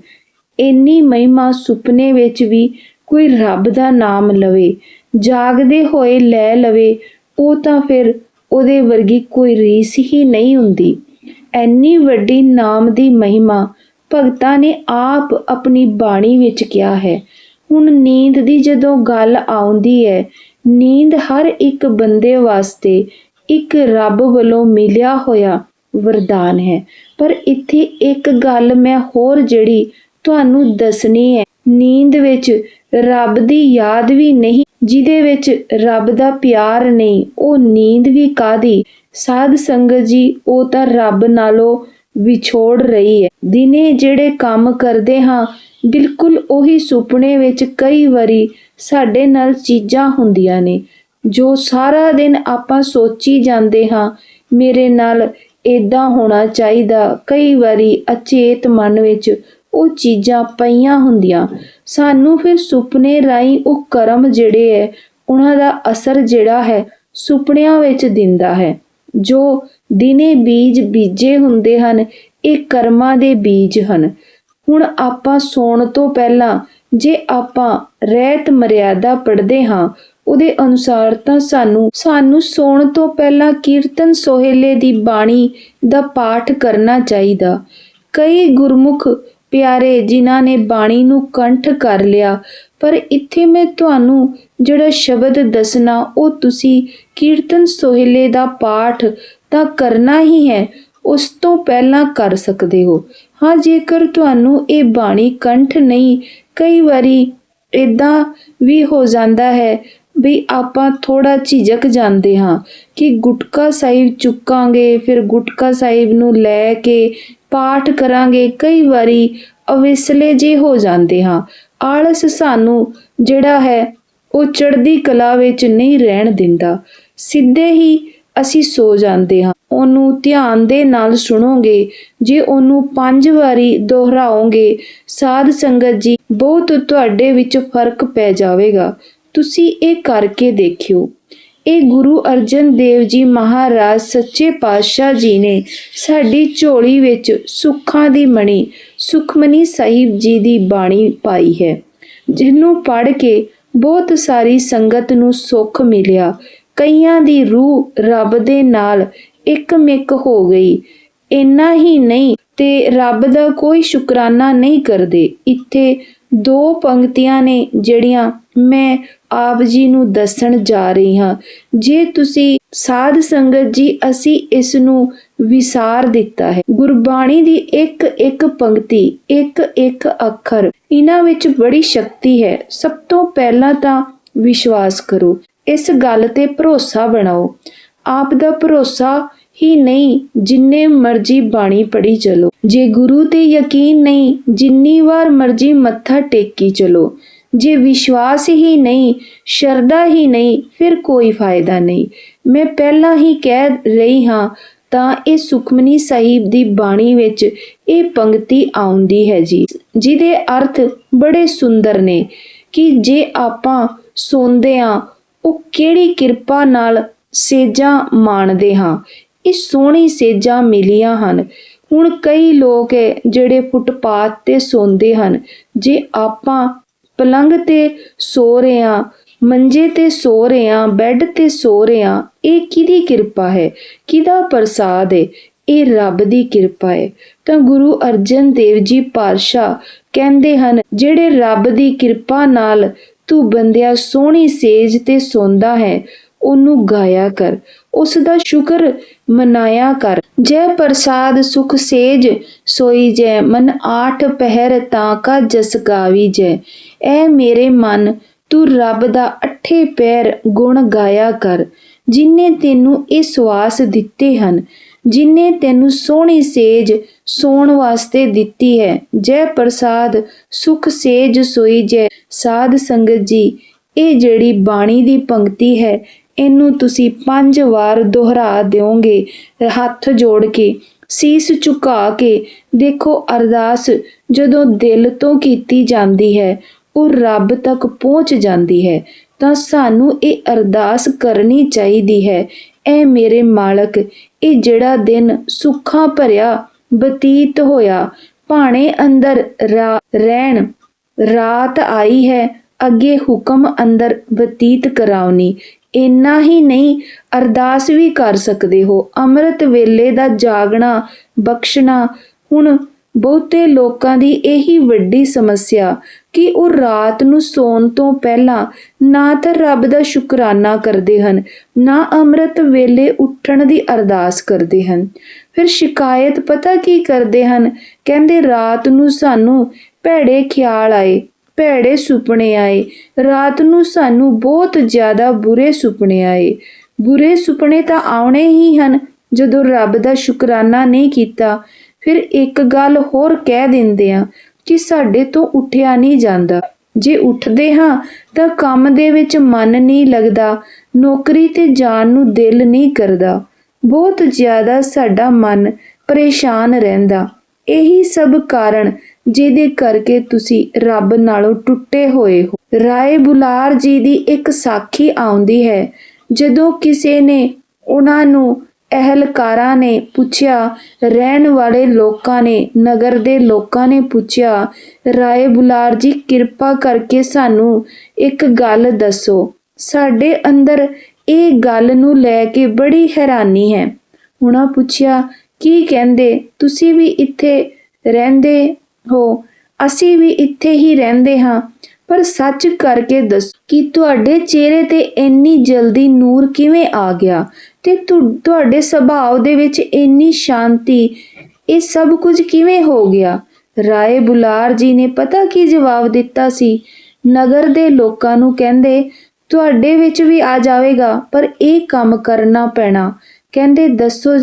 Speaker 1: ਇੰਨੀ ਮਹਿਮਾ ਸੁਪਨੇ ਵਿੱਚ ਵੀ ਕੋਈ ਰੱਬ ਦਾ ਨਾਮ ਲਵੇ, ਜਾਗਦੇ ਹੋਏ ਲੈ ਲਵੇ ਉਹ ਤਾਂ ਫਿਰ ਉਹਦੇ ਵਰਗੀ ਕੋਈ ਰੀਸ ਹੀ ਨਹੀਂ ਹੁੰਦੀ। ਐਨੀ ਵੱਡੀ ਨਾਮ ਦੀ ਮਹਿਮਾ ਭਗਤਾਂ ਨੇ ਆਪ ਆਪਣੀ ਬਾਣੀ ਵਿੱਚ ਕਿਹਾ ਹੈ। ਹੁਣ ਨੀਂਦ ਦੀ ਜਦੋਂ ਗੱਲ ਆਉਂਦੀ ਹੈ, ਨੀਂਦ ਹਰ ਇੱਕ ਬੰਦੇ ਵਾਸਤੇ ਇੱਕ ਰੱਬ ਵੱਲੋਂ ਮਿਲਿਆ ਹੋਇਆ ਵਰਦਾਨ ਹੈ। ਪਰ ਇੱਥੇ ਇੱਕ ਗੱਲ ਮੈਂ ਹੋਰ ਜਿਹੜੀ ਤੁਹਾਨੂੰ ਦੱਸਣੀ ਹੈ। ਨੀਂਦ ਵਿੱਚ ਰੱਬ ਦੀ ਯਾਦ ਵੀ ਨਹੀਂ ਜਿਹਦੇ ਵਿੱਚ ਰੱਬ ਦਾ ਪਿਆਰ ਨਹੀਂ, ਉਹ ਨੀਂਦ ਵੀ ਕਾਦੀ ਸਾਧ ਸੰਗਤ ਜੀ, ਉਹ ਤਾਂ ਰੱਬ ਨਾਲੋਂ ਵਿਛੋੜ ਰਹੀ ਹੈ। ਦਿਨੇ ਜਿਹੜੇ ਕੰਮ ਕਰਦੇ ਹਾਂ, ਬਿਲਕੁਲ ਉਹੀ ਸੁਪਨੇ ਵਿੱਚ ਕਈ ਵਾਰੀ ਸਾਡੇ ਨਾਲ ਚੀਜ਼ਾਂ ਹੁੰਦੀਆਂ ਨੇ, ਜੋ ਸਾਰਾ ਦਿਨ ਆਪਾਂ ਸੋਚੀ ਜਾਂਦੇ ਹਾਂ, ਮੇਰੇ ਨਾਲ ਇਦਾਂ ਹੋਣਾ ਚਾਹੀਦਾ। ਕਈ ਵਾਰੀ ਅਚੇਤ ਮਨ ਵਿੱਚ ਉਹ ਚੀਜ਼ਾਂ ਪਈਆਂ ਹੁੰਦੀਆਂ। ਸਾਨੂੰ ਫਿਰ ਸੁਪਨੇ ਰਾਈ ਉਹ ਕਰਮ ਜਿਹੜੇ ਹੈ ਉਹਨਾਂ ਦਾ ਅਸਰ ਜਿਹੜਾ ਹੈ, ਸੁਪਨਿਆਂ ਵਿੱਚ ਦਿੰਦਾ ਹੈ। ਜੋ ਦਿਨੇ ਬੀਜ ਬੀਜੇ ਹੁੰਦੇ ਹਨ, ਇਹ ਕਰਮਾਂ ਦੇ ਬੀਜ ਹਨ। ਹੁਣ ਆਪਾਂ ਸੌਣ ਤੋਂ ਪਹਿਲਾਂ ਜੇ ਆਪਾਂ ਰਹਿਤ ਮਰਿਆਦਾ ਪੜ੍ਹਦੇ ਹਾਂ, ਉਹਦੇ ਅਨੁਸਾਰ ਤਾਂ ਸਾਨੂੰ ਸਾਨੂੰ ਸੌਣ ਤੋਂ ਪਹਿਲਾਂ ਕੀਰਤਨ ਸੋਹੇਲੇ ਦੀ ਬਾਣੀ ਦਾ ਪਾਠ ਕਰਨਾ ਚਾਹੀਦਾ। ਕਈ ਗੁਰਮੁਖ ਪਿਆਰੇ, ਜਿਨ੍ਹਾਂ ਨੇ ਬਾਣੀ ਨੂੰ ਕੰਠ ਕਰ ਲਿਆ। ਪਰ ਇੱਥੇ ਮੈਂ ਤੁਹਾਨੂੰ ਜਿਹੜਾ ਸ਼ਬਦ ਦੱਸਣਾ, ਉਹ ਤੁਸੀਂ ਕੀਰਤਨ ਸੋਹਿਲੇ ਦਾ ਪਾਠ ਤਾਂ ਕਰਨਾ ਹੀ ਹੈ, ਉਸ ਤੋਂ ਪਹਿਲਾਂ ਕਰ ਸਕਦੇ ਹੋ। ਹਾਂ, ਜੇਕਰ ਤੁਹਾਨੂੰ ਇਹ ਬਾਣੀ ਕੰਠ ਨਹੀਂ, ਕਈ ਵਾਰੀ ਇਦਾਂ ਵੀ ਹੋ ਜਾਂਦਾ ਹੈ ਵੀ ਆਪਾਂ ਥੋੜਾ ਝਿਜਕ ਜਾਂਦੇ ਹਾਂ ਕਿ ਗੁਟਕਾ ਸਾਹਿਬ ਚੁੱਕਾਂਗੇ, ਫਿਰ ਗੁਟਕਾ ਸਾਹਿਬ ਨੂੰ ਲੈ ਕੇ ਪਾਠ ਕਰਾਂਗੇ, ਕਈ ਵਾਰੀ ਅਵਿਸਲੇ ਜੇ ਹੋ ਜਾਂਦੇ ਹਾਂ। ਆਲਸ ਸਾਨੂੰ ਜਿਹੜਾ ਹੈ, ਉਹ ਚੜ੍ਹਦੀ ਕਲਾ ਵਿੱਚ ਨਹੀਂ ਰਹਿਣ ਦਿੰਦਾ। ਸਿੱਧੇ ਹੀ ਅਸੀਂ ਸੋ ਜਾਂਦੇ ਹਾਂ। ਉਹਨੂੰ ਧਿਆਨ ਦੇ ਨਾਲ ਸੁਣੋਗੇ, ਜੇ ਉਹਨੂੰ ਪੰਜ ਵਾਰੀ ਦੁਹਰਾਓਗੇ, ਸਾਧ ਸੰਗਤ ਜੀ, ਬਹੁਤ ਤੁਹਾਡੇ ਵਿੱਚ ਫ਼ਰਕ ਪੈ ਜਾਵੇਗਾ। ਤੁਸੀਂ ਇਹ ਕਰਕੇ ਦੇਖਿਓ। ਇਹ ਗੁਰੂ ਅਰਜਨ ਦੇਵ ਜੀ ਮਹਾਰਾਜ ਸੱਚੇ ਪਾਤਸ਼ਾਹ ਜੀ ਨੇ ਸਾਡੀ ਝੋਲੀ ਵਿੱਚ ਸੁੱਖਾਂ ਦੀ ਮਣੀ, ਸੁਖਮਨੀ ਸਾਹਿਬ ਜੀ ਦੀ ਬਾਣੀ ਪਾਈ ਹੈ, ਜਿਹਨੂੰ ਪੜ੍ਹ ਕੇ ਬਹੁਤ ਸਾਰੀ ਸੰਗਤ ਨੂੰ ਸੁੱਖ ਮਿਲਿਆ। ਕਈਆਂ ਦੀ ਰੂਹ ਰੱਬ ਦੇ ਨਾਲ ਇੱਕ ਮਿੱਕ ਹੋ ਗਈ। ਇੰਨਾ ਹੀ ਨਹੀਂ ਤੇ ਰੱਬ ਦਾ ਕੋਈ ਸ਼ੁਕਰਾਨਾ ਨਹੀਂ ਕਰਦੇ। ਇੱਥੇ ਦੋ ਪੰਕਤੀਆਂ ਨੇ ਜਿਹੜੀਆਂ ਮੈਂ ਆਪ ਜੀ ਨੂੰ ਦੱਸਣ ਜਾ ਰਹੀ ਹਾਂ। ਜੇ ਤੁਸੀਂ ਸਾਧ ਸੰਗਤ ਜੀ, ਅਸੀਂ ਇਸ ਨੂੰ ਵਿਸਾਰ ਦਿੱਤਾ ਹੈ। ਗੁਰਬਾਣੀ ਦੀ ਇੱਕ ਇੱਕ ਪੰਕਤੀ, ਇੱਕ ਇੱਕ ਅੱਖਰ, ਇਹਨਾਂ ਵਿੱਚ ਬੜੀ ਸ਼ਕਤੀ ਹੈ। ਸਭ ਤੋਂ ਪਹਿਲਾਂ ਤਾਂ ਵਿਸ਼ਵਾਸ ਕਰੋ। ਇਸ ਗੱਲ ਤੇ ਭਰੋਸਾ ਬਣਾਓ। ਆਪ ਦਾ ਭਰੋਸਾ ਹੀ ਨਹੀਂ, ਜਿੰਨੇ ਮਰਜ਼ੀ ਬਾਣੀ ਪੜੀ ਚਲੋ। ਜੇ ਗੁਰੂ ਤੇ ਯਕੀਨ ਨਹੀਂ, ਜਿੰਨੀ ਵਾਰ ਮਰਜ਼ੀ ਮੱਥਾ ਟੇਕੀ ਚਲੋ। ਜੇ ਵਿਸ਼ਵਾਸ ਹੀ ਨਹੀਂ, ਸ਼ਰਧਾ ਹੀ ਨਹੀਂ, ਫਿਰ ਕੋਈ ਫਾਇਦਾ ਨਹੀਂ। ਮੈਂ ਪਹਿਲਾਂ ਹੀ ਕਹਿ ਰਹੀ ਹਾਂ, ਤਾਂ ਇਹ ਸੁਖਮਨੀ ਸਾਹਿਬ ਦੀ ਬਾਣੀ ਵਿੱਚ ਇਹ ਪੰਕਤੀ ਆਉਂਦੀ ਹੈ ਜੀ। ਜਿਹਦੇ ਅਰਥ ਬੜੇ ਸੁੰਦਰ ਨੇ ਕਿ ਜੇ ਆਪਾਂ ਸੌਂਦੇ ਆ ਉਹ ਕਿਹੜੀ ਕਿਰਪਾ ਨਾਲ ਸੇਜਾਂ ਮਾਣਦੇ ਹਾਂ? ਇਹ ਸੋਹਣੀ ਸੇਜਾਂ ਮਿਲੀਆਂ ਹਨ। ਹੁਣ ਕਈ ਲੋਕ ਹੈ ਜਿਹੜੇ ਫੁੱਟਪਾਥ ਤੇ ਸੌਂਦੇ ਹਨ। ਜੇ ਆਪਾਂ ਪਲੰਗ ਤੇ ਸੋ ਰਹੇ ਮੰਜੇ ਤੇ ਸੋ ਰਹੇ ਹਾਂ ਬੈੱਡ ਤੇ ਸੋ ਰਹੇ ਇਹ ਕਿਹਦੀ ਕਿਰਪਾ ਹੈ? ਕਿਹਦਾ ਪ੍ਰਸਾਦ ਹੈ ਇਹ ਰੱਬ ਦੀ ਕਿਰਪਾ ਹੈ ਤਾਂ ਗੁਰੂ ਅਰਜਨ ਦੇਵ ਜੀ ਪਾਤਸ਼ਾਹ ਕਹਿੰਦੇ ਹਨ, ਜਿਹੜੇ ਰੱਬ ਦੀ ਕਿਰਪਾ ਨਾਲ ਤੂੰ ਬੰਦਿਆ ਸੋਹਣੀ ਸੇਜ ਤੇ ਸੌਂਦਾ ਹੈ, ਉਹਨੂੰ ਗਾਇਆ ਕਰ। ਉਸ ਦਾ ਸ਼ੁਕਰ ਮਨਾਇਆ ਕਰ। ਜੈ ਪ੍ਰਸਾਦ ਸੁਖ ਸੇਜ ਸੋਈ ਜੈ, ਮਨ ਆਠ ਪਹਿਰ ਤਾਂ ਕਾ ਜਸ ਗਾਵੀ ਜੈ। ਐ ਮੇਰੇ ਮਨ, ਤੂੰ ਰੱਬ ਦਾ ਅੱਠੇ ਪੈਰ ਗੁਣ ਗਾਇਆ ਕਰ, ਜਿਨੇ ਤੈਨੂੰ ਇਹ ਸਵਾਸ ਦਿੱਤੇ ਹਨ, ਜਿਨੇ ਤੈਨੂੰ ਸੋਹਣੀ ਸੇਜ ਸੌਣ ਵਾਸਤੇ ਦਿੱਤੀ ਹੈ, ਜੈ ਪ੍ਰਸਾਦ, ਸੁਖ ਸੇਜ ਸੋਈ ਜੈ। ਸਾਧ ਸੰਗਤ ਜੀ, ਇਹ ਜਿਹੜੀ ਬਾਣੀ ਦੀ ਪੰਕਤੀ ਹੈ, ਇਹਨੂੰ ਤੁਸੀਂ ਪੰਜ ਵਾਰ ਦੁਹਰਾ ਦਿਓਗੇ, ਹੱਥ ਜੋੜ ਕੇ, ਸੀਸ ਝੁਕਾ ਕੇ। ਦੇਖੋ ਅਰਦਾਸ ਜਦੋਂ ਦਿਲ ਤੋਂ ਕੀਤੀ ਜਾਂਦੀ ਹੈ ਉਹ ਰੱਬ ਤੱਕ ਪਹੁੰਚ ਜਾਂਦੀ ਹੈ, ਤਾਂ ਸਾਨੂੰ ਇਹ ਅਰਦਾਸ ਕਰਨੀ ਚਾਹੀਦੀ ਹੈ, ਐ ਮੇਰੇ ਮਾਲਕ, ਇਹ ਜਿਹੜਾ ਦਿਨ ਸੁੱਖਾਂ ਭਰਿਆ, ਬਤੀਤ ਹੋਇਆ, ਭਾਣੇ ਅੰਦਰ ਰਾ- ਰਹਿਣ, ਰਾਤ ਆਈ ਹੈ, ਅੱਗੇ ਹੁਕਮ ਅੰਦਰ ਬਤੀਤ ਕਰਾਉਣੀ, ਇੰਨਾ ਹੀ ਨਹੀਂ, ਅਰਦਾਸ ਵੀ ਕਰ ਸਕਦੇ ਹੋ, ਅੰਮ੍ਰਿਤ ਵੇਲੇ ਦਾ ਜਾਗਣਾ, ਬਖਸ਼ਣਾ, ਹੁਣ ਬਹੁਤੇ ਲੋਕਾਂ ਦੀ ਇਹੀ ਵੱਡੀ ਸਮੱਸਿਆ ਕਿ ਉਹ ਰਾਤ ਨੂੰ ਸੌਣ ਤੋਂ ਪਹਿਲਾਂ ਨਾ ਤਾਂ ਰੱਬ ਦਾ ਸ਼ੁਕਰਾਨਾ ਕਰਦੇ ਹਨ, ਨਾ ਅੰਮ੍ਰਿਤ ਵੇਲੇ ਉੱਠਣ ਦੀ ਅਰਦਾਸ ਕਰਦੇ ਹਨ। ਫਿਰ ਸ਼ਿਕਾਇਤ ਪਤਾ ਕੀ ਕਰਦੇ ਹਨ? ਕਹਿੰਦੇ, ਰਾਤ ਨੂੰ ਸਾਨੂੰ ਭੈੜੇ ਖਿਆਲ ਆਏ, ਭੈੜੇ ਸੁਪਨੇ ਆਏ। ਰਾਤ ਨੂੰ ਸਾਨੂੰ ਬਹੁਤ ਜ਼ਿਆਦਾ ਬੁਰੇ ਸੁਪਨੇ ਆਏ। ਬੁਰੇ ਸੁਪਨੇ ਤਾਂ ਆਉਣੇ ਹੀ ਹਨ ਜਦੋਂ ਰੱਬ ਦਾ ਸ਼ੁਕਰਾਨਾ ਨਹੀਂ ਕੀਤਾ। ਫਿਰ ਇੱਕ ਗੱਲ ਹੋਰ ਕਹਿ ਦਿੰਦੇ ਆ ਕਿ ਸਾਡੇ ਤੋਂ ਉੱਠਿਆ ਨਹੀਂ ਜਾਂਦਾ। ਜੇ ਉੱਠਦੇ ਹਾਂ ਤਾਂ ਕੰਮ ਦੇ ਵਿੱਚ ਮਨ ਨਹੀਂ ਲੱਗਦਾ, ਨੌਕਰੀ ਤੇ ਜਾਣ ਨੂੰ ਦਿਲ ਨਹੀਂ ਕਰਦਾ। ਬਹੁਤ ਜ਼ਿਆਦਾ ਸਾਡਾ ਮਨ ਪਰੇਸ਼ਾਨ ਰਹਿੰਦਾ। ਇਹੀ ਸਭ ਕਾਰਨ ਜਿਹਦੇ ਕਰਕੇ ਤੁਸੀਂ ਰੱਬ ਨਾਲੋਂ ਟੁੱਟੇ ਹੋਏ ਹੋ। ਰਾਏ ਬੁਲਾਰ ਜੀ ਦੀ ਇੱਕ ਸਾਖੀ ਆਉਂਦੀ ਹੈ। ਜਦੋਂ ਕਿਸੇ ਨੇ ਉਹਨਾਂ ਨੂੰ ਅਹਲਕਾਰਾਂ ਨੇ ਪੁੱਛਿਆ, ਰਹਿਣ ਵਾਲੇ ਲੋਕਾਂ ਨੇ, ਨਗਰ ਦੇ ਲੋਕਾਂ ਨੇ ਪੁੱਛਿਆ, ਰਾਏ ਬੁਲਾਰ ਜੀ, ਕਿਰਪਾ ਕਰਕੇ ਸਾਨੂੰ ਇੱਕ ਗੱਲ ਦੱਸੋ। ਸਾਡੇ ਅੰਦਰ ਇਹ ਗੱਲ ਨੂੰ ਲੈ ਕੇ ਬੜੀ ਹੈਰਾਨੀ ਹੈ। ਉਹਨਾਂ ਪੁੱਛਿਆ, ਕੀ ਕਹਿੰਦੇ? ਤੁਸੀਂ ਵੀ ਇੱਥੇ ਰਹਿੰਦੇ ਹੋ? ਅਸੀਂ ਵੀ ਇੱਥੇ ਹੀ ਰਹਿੰਦੇ ਹਾਂ। ਪਰ ਸੱਚ ਕਰਕੇ ਦੱਸੋ ਕਿ ਤੁਹਾਡੇ ਚਿਹਰੇ ਤੇ ਇੰਨੀ ਜਲਦੀ ਨੂਰ ਕਿਵੇਂ ਆ ਗਿਆ ਤੇ ਤੁਹਾਡੇ ਸੁਭਾਅ ਦੇ ਵਿੱਚ ਇੰਨੀ ਸ਼ਾਂਤੀ, ਇਹ ਸਭ ਕੁਝ ਕਿਵੇਂ ਹੋ ਗਿਆ? ਰਾਏ ਬੁਲਾਰ ਜੀ ਨੇ ਪਤਾ ਕੀ ਜਵਾਬ ਦਿੱਤਾ ਸੀ? ਨਗਰ ਦੇ ਲੋਕਾਂ ਨੂੰ ਕਹਿੰਦੇ, ਤੁਹਾਡੇ ਵਿੱਚ ਵੀ ਆ ਜਾਵੇਗਾ, ਪਰ ਇਹ ਕੰਮ ਕਰਨਾ ਪੈਣਾ। ਕਹਿੰਦੇ, ਦੱਸੋ,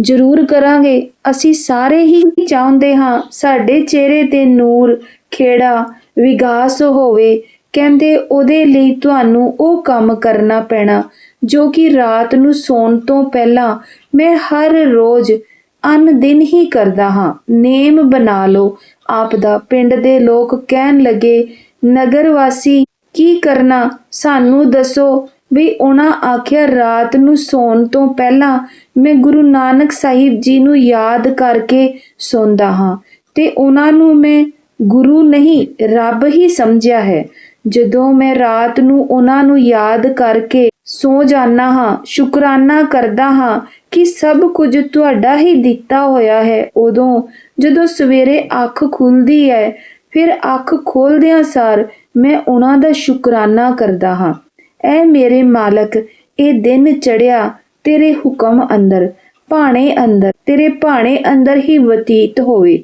Speaker 1: ਜ਼ਰੂਰ ਕਰਾਂਗੇ। ਅਸੀਂ ਸਾਰੇ ਹੀ ਚਾਹੁੰਦੇ ਹਾਂ ਸਾਡੇ ਚਿਹਰੇ ਤੇ ਨੂਰ, ਖੇੜਾ ਵਿਗਾਸ ਹੋਵੇ, ਕਹਿੰਦੇ ਉਹਦੇ ਲਈ ਤੁਹਾਨੂੰ ਉਹ ਕੰਮ ਕਰਨਾ ਪੈਣਾ, ਜੋ ਕਿ ਰਾਤ ਨੂੰ ਸੌਣ ਤੋਂ ਪਹਿਲਾਂ ਮੈਂ ਹਰ ਰੋਜ਼ ਅਨ ਦਿਨ ਹੀ ਕਰਦਾ ਹਾਂ। ਨੇਮ ਬਣਾ ਲਓ। ਆਪ ਦਾ ਪਿੰਡ ਦੇ ਲੋਕ ਕਹਿਣ ਲੱਗੇ ਨਗਰ ਵਾਸੀ ਕੀ ਕਰਨਾ? ਸਾਨੂੰ ਦੱਸੋ ਵੀ ਉਹਨਾਂ ਆਖਿਆ, ਰਾਤ ਨੂੰ ਸੌਣ ਤੋਂ ਪਹਿਲਾਂ ਮੈਂ ਗੁਰੂ ਨਾਨਕ ਸਾਹਿਬ ਜੀ ਨੂੰ ਯਾਦ ਕਰਕੇ ਸੌਂਦਾ ਹਾਂ ਤੇ ਉਹਨਾਂ ਨੂੰ ਮੈਂ ਗੁਰੂ ਨਹੀਂ, ਰੱਬ ਹੀ ਸਮਝਿਆ ਹੈ। ਜਦੋਂ ਮੈਂ ਰਾਤ ਨੂੰ ਉਹਨਾਂ ਨੂੰ ਯਾਦ ਕਰਕੇ ਸੋ ਜਾਣਾ ਹਾਂ, ਸ਼ੁਕਰਾਨਾ ਕਰਦਾ ਹਾਂ ਕਿ ਸਭ ਕੁਝ ਤੁਹਾਡਾ ਹੀ ਦਿੱਤਾ ਹੋਇਆ ਹੈ, ਉਦੋਂ ਜਦੋਂ ਸਵੇਰੇ ਅੱਖ ਖੁੱਲਦੀ ਹੈ, ਫਿਰ ਅੱਖ ਖੋਲਦਿਆਂ ਸਾਰ ਮੈਂ ਉਹਨਾਂ ਦਾ ਸ਼ੁਕਰਾਨਾ ਕਰਦਾ ਹਾਂ। ਐ ਮੇਰੇ ਮਾਲਕ, ਇਹ ਦਿਨ ਚੜਿਆ ਤੇਰੇ ਹੁਕਮ ਅੰਦਰ, ਭਾਣੇ ਅੰਦਰ, ਤੇਰੇ ਭਾਣੇ ਅੰਦਰ ਹੀ ਬਤੀਤ ਹੋਵੇ।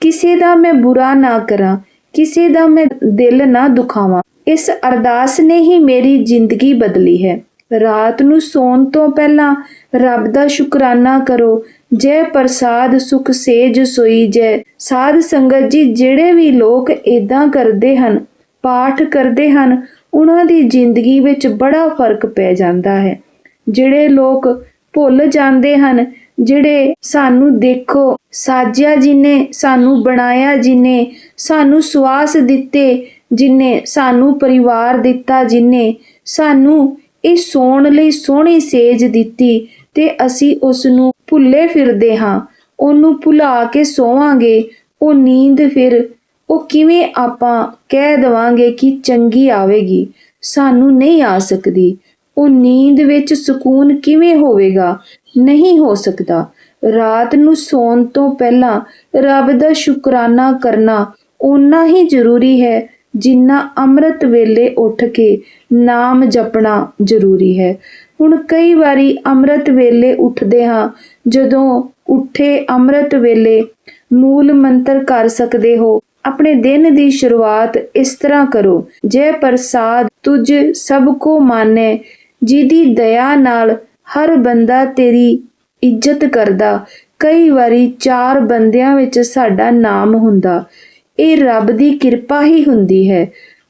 Speaker 1: ਕਿਸੇ ਦਾ ਮੈਂ ਬੁਰਾ ਨਾ ਕਰਾਂ, ਕਿਸੇ ਦਾ ਮੈਂ ਦਿਲ ਨਾ ਦੁਖਾਵਾਂ। ਇਸ ਅਰਦਾਸ ਨੇ ਹੀ ਮੇਰੀ ਜ਼ਿੰਦਗੀ ਬਦਲੀ ਹੈ। ਰਾਤ ਨੂੰ ਸੌਣ ਤੋਂ ਪਹਿਲਾਂ ਰੱਬ ਦਾ ਸ਼ੁਕਰਾਨਾ ਕਰੋ। ਜੈ ਪ੍ਰਸਾਦ, ਸੁਖ ਸੇਜ ਸੋਈ ਜੈ। ਸਾਧ ਸੰਗਤ ਜੀ, ਜਿਹੜੇ ਵੀ ਲੋਕ ਇਦਾਂ ਕਰਦੇ ਹਨ, ਪਾਠ ਕਰਦੇ ਹਨ, ਉਹਨਾਂ ਦੀ ਜ਼ਿੰਦਗੀ ਵਿੱਚ ਬੜਾ ਫ਼ਰਕ ਪੈ ਜਾਂਦਾ ਹੈ। ਜਿਹੜੇ ਲੋਕ ਭੁੱਲ ਜਾਂਦੇ ਹਨ ਜਿਹੜੇ ਸਾਨੂੰ ਦੇਖੋ, ਸਾਜਿਆ ਜਿਨੇ ਸਾਨੂੰ ਬਣਾਇਆ, ਜਿਨੇ ਸਾਨੂੰ ਸਵਾਸ ਦਿੱਤੇ, ਜਿਨੇ ਸਾਨੂੰ ਪਰਿਵਾਰ ਦਿੱਤਾ, ਜਿਨੇ ਸਾਨੂੰ ਇਹ ਸੌਣ ਲਈ ਸੋਹਣੀ ਸੇਜ ਦਿੱਤੀ ਤੇ ਅਸੀਂ ਉਸ ਨੂੰ ਭੁੱਲੇ ਫਿਰਦੇ ਹਾਂ। ਉਹਨੂੰ ਭੁਲਾ ਕੇ ਸੋਵਾਂਗੇ, ਉਹ ਨੀਂਦ ਫਿਰ ਉਹ ਕਿਵੇਂ ਆਪਾਂ ਕਹਿ ਦਵਾਂਗੇ ਕਿ ਚੰਗੀ ਆਵੇਗੀ? ਸਾਨੂੰ ਨਹੀਂ ਆ ਸਕਦੀ। ਉਹ ਨੀਂਦ ਵਿੱਚ ਸਕੂਨ ਕਿਵੇਂ ਹੋਵੇਗਾ? ਨਹੀਂ ਹੋ ਸਕਦਾ। ਰਾਤ ਨੂੰ ਸੌਣ ਤੋਂ ਪਹਿਲਾਂ ਰੱਬ ਦਾ ਸ਼ੁਕਰਾਨਾ ਕਰਨਾ ਓਨਾ ਹੀ ਜ਼ਰੂਰੀ ਹੈ ਜਿੰਨਾ ਅੰਮ੍ਰਿਤ ਵੇਲੇ ਉੱਠ ਕੇ ਨਾਮ ਜਪਣਾ ਜ਼ਰੂਰੀ ਹੈ। ਹੁਣ ਕਈ ਵਾਰੀ ਅੰਮ੍ਰਿਤ ਵੇਲੇ ਉੱਠਦੇ ਹਾਂ, ਜਦੋਂ ਉੱਠੇ ਅੰਮ੍ਰਿਤ ਵੇਲੇ ਮੂਲ ਮੰਤਰ ਕਰ ਸਕਦੇ ਹੋ, ਆਪਣੇ ਦਿਨ ਦੀ ਸ਼ੁਰੂਆਤ ਇਸ ਤਰ੍ਹਾਂ ਕਰੋ। ਜੈ ਪ੍ਰਸਾਦ ਤੁਝ ਸਭ ਕੋ ਮਾਨੇ, ਜਿਹਦੀ ਦਇਆ ਨਾਲ ਹਰ ਬੰਦਾ ਤੇਰੀ ਇੱਜ਼ਤ ਕਰਦਾ। ਕਈ ਵਾਰੀ ਚਾਰ ਬੰਦਿਆਂ ਵਿੱਚ ਸਾਡਾ ਨਾਮ ਹੁੰਦਾ। ਇਹ ਰੱਬ ਦੀ ਕਿਰਪਾ ਹੀ ਹੁੰਦੀ ਹੈ।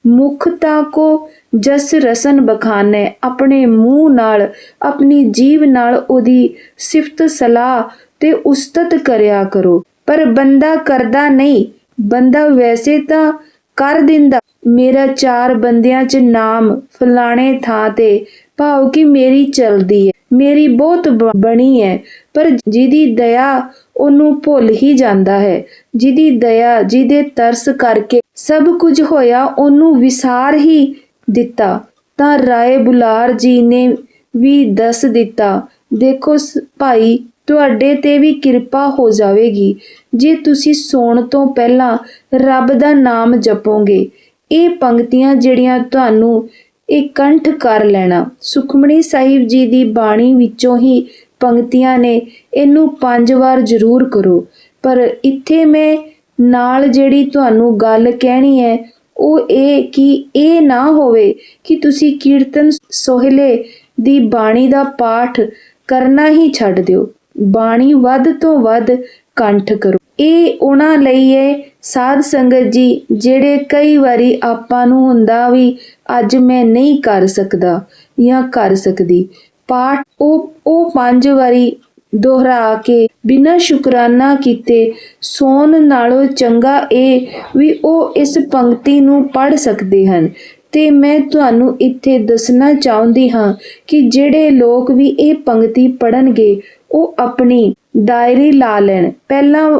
Speaker 1: ਮੁਖ ਤਾਂ ਕੋ ਜਸ ਰਸਨ ਬਖਾਨੇ, ਆਪਣੇ ਮੂੰਹ ਨਾਲ, ਆਪਣੀ ਜੀਵ ਨਾਲ ਉਹਦੀ ਸਿਫਤ ਸਲਾਹ ਤੇ ਉਸਤਤ ਕਰਿਆ ਕਰੋ। ਪਰ ਬੰਦਾ ਕਰਦਾ ਨਹੀਂ। ਬੰਦਾ ਵੈਸੇ ਤਾਂ ਕਰ ਦਿੰਦਾ। ਮੇਰਾ ਚਾਰ ਬੰਦਿਆਂ 'ਚ ਨਾਮ ਫਲਾਣੇ ਥਾਂ ਤੇ ਭਾਵ ਕਿ ਮੇਰੀ ਚਲਦੀ ਹੈ। ਮੇਰੀ ਬਹੁਤ ਬਣੀ ਹੈ, ਪਰ ਜਿਹਦੀ ਦਇਆ ਉਹਨੂੰ ਭੁੱਲ ਹੀ ਜਾਂਦਾ ਹੈ। ਜਿਹਦੀ ਦਇਆ, ਜਿਹਦੇ ਤਰਸ ਕਰਕੇ ਸਭ ਕੁਝ ਹੋਇਆ, ਉਹਨੂੰ ਵਿਸਾਰ ਹੀ ਦਿੱਤਾ। ਤਾਂ ਰਾਏ ਬੁਲਾਰ ਜੀ ਨੇ ਵੀ ਦੱਸ ਦਿੱਤਾ, ਦੇਖੋ ਭਾਈ, ਤੁਹਾਡੇ ਤੇ ਵੀ ਕਿਰਪਾ ਹੋ ਜਾਵੇਗੀ। ਜੇ ਤੁਸੀਂ ਸੌਣ ਤੋਂ ਪਹਿਲਾਂ ਰੱਬ ਦਾ ਨਾਮ ਜਪੋਗੇ, ਇਹ ਪੰਕਤੀਆਂ ਜਿਹੜੀਆਂ ਤੁਹਾਨੂੰ ਇਹ ਕੰਠ ਕਰ ਲੈਣਾ। ਸੁਖਮਣੀ ਸਾਹਿਬ ਜੀ ਦੀ ਬਾਣੀ ਵਿੱਚੋਂ ਹੀ ਪੰਕਤੀਆਂ ਨੇ ਇਹਨੂੰ ਪੰਜ ਵਾਰ ਜ਼ਰੂਰ ਕਰੋ। ਪਰ ਇੱਥੇ ਮੈਂ ਨਾਲ ਜਿਹੜੀ ਤੁਹਾਨੂੰ ਗੱਲ ਕਹਿਣੀ ਹੈ, ਉਹ ਇਹ ਕਿ ਇਹ ਨਾ ਹੋਵੇ ਕਿ ਤੁਸੀਂ ਕੀਰਤਨ ਸੋਹਲੇ ਦੀ ਬਾਣੀ ਦਾ ਪਾਠ ਕਰਨਾ ਹੀ ਛੱਡ ਦਿਓ। ਬਾਣੀ ਵੱਧ ਤੋਂ ਵੱਧ ਕੰਠ ਕਰੋ। ਇਹ ਉਹਨਾਂ ਲਈ ਹੈ ਸਾਧ ਸੰਗਤ ਜੀ, ਜਿਹੜੇ ਕਈ ਵਾਰੀ ਆਪਾਂ ਨੂੰ ਹੁੰਦਾ ਵੀ ਅੱਜ ਮੈਂ ਨਹੀਂ ਕਰ ਸਕਦਾ ਜਾਂ ਕਰ ਸਕਦੀ। ਪਾਠ ਉਹ ਉਹ ਪੰਜ ਵਾਰੀ ਦੁਹਰਾ ਕੇ ਬਿਨਾਂ ਸ਼ੁਕਰਾਨਾ ਕੀਤੇ ਸੌਣ ਨਾਲੋਂ ਚੰਗਾ ਇਹ ਵੀ ਉਹ ਇਸ ਪੰਕਤੀ ਨੂੰ ਪੜ ਸਕਦੇ ਹਨ। ਤੇ ਮੈਂ ਤੁਹਾਨੂੰ ਇੱਥੇ ਦੱਸਣਾ ਚਾਹੁੰਦੀ ਹਾਂ ਕਿ ਜਿਹੜੇ ਲੋਕ ਵੀ ਇਹ ਪੰਕਤੀ ਪੜਨਗੇ ਉਹ ਆਪਣੀ ਡਾਇਰੀ ਲਾ ਲੈਣ। ਪਹਿਲਾਂ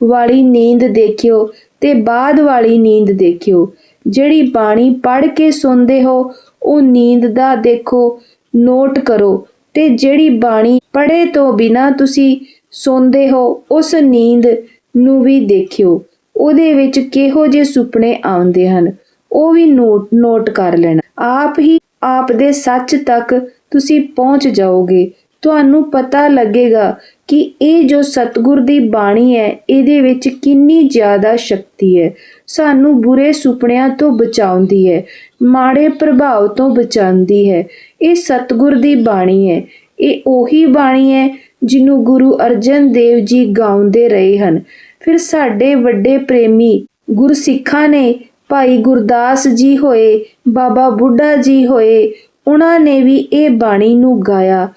Speaker 1: ਵਾਲੀ ਨੀਂਦ ਦੇਖਿਓ ਤੇ ਬਾਅਦ ਵਾਲੀ ਨੀਂਦ ਦੇਖਿਓ। ਜਿਹੜੀ ਬਾਣੀ ਪੜ੍ਹ ਕੇ ਸੌਂਦੇ ਹੋ, ਉਹ ਨੀਂਦ ਦਾ ਦੇਖੋ, ਨੋਟ ਕਰੋ। ਤੇ ਜਿਹੜੀ ਬਾਣੀ ਪੜੇ ਤੋਂ ਬਿਨਾ ਤੁਸੀਂ ਸੌਂਦੇ ਹੋ, ਉਸ ਨੀਂਦ ਨੂੰ ਵੀ ਦੇਖਿਓ। ਉਹਦੇ ਵਿੱਚ ਕਿਹੋ ਜਿਹੇ ਸੁਪਨੇ ਆਉਂਦੇ ਹਨ, ਉਹ ਵੀ ਨੋਟ ਨੋਟ ਕਰ ਲੈਣਾ। ਆਪ ਹੀ ਆਪ ਦੇ ਸੱਚ ਤੱਕ ਤੁਸੀਂ ਪਹੁੰਚ ਜਾਓਗੇ। ਤੁਹਾਨੂੰ ਪਤਾ ਲੱਗੇਗਾ ਕਿ ਇਹ ਜੋ ਸਤਿਗੁਰ ਦੀ ਬਾਣੀ ਹੈ, ਇਹਦੇ ਵਿੱਚ ਕਿੰਨੀ ਜ਼ਿਆਦਾ ਸ਼ਕਤੀ ਹੈ। ਸਾਨੂੰ ਬੁਰੇ ਸੁਪਨਿਆਂ ਤੋਂ ਬਚਾਉਂਦੀ ਹੈ, ਮਾੜੇ ਪ੍ਰਭਾਵ ਤੋਂ ਬਚਾਉਂਦੀ ਹੈ। ਇਹ ਸਤਿਗੁਰ ਦੀ ਬਾਣੀ ਹੈ। ਇਹ ਉਹੀ ਬਾਣੀ ਹੈ ਜਿਹਨੂੰ ਗੁਰੂ ਅਰਜਨ ਦੇਵ ਜੀ ਗਾਉਂਦੇ ਰਹੇ ਹਨ। ਫਿਰ ਸਾਡੇ ਵੱਡੇ ਪ੍ਰੇਮੀ ਗੁਰਸਿੱਖਾਂ ਨੇ ਭਾਈ ਗੁਰਦਾਸ ਜੀ ਹੋਏ, ਬਾਬਾ ਬੁੱਢਾ ਜੀ ਹੋਏ, ਉਹਨਾਂ ਨੇ ਵੀ ਇਹ ਬਾਣੀ ਨੂੰ ਗਾਇਆ।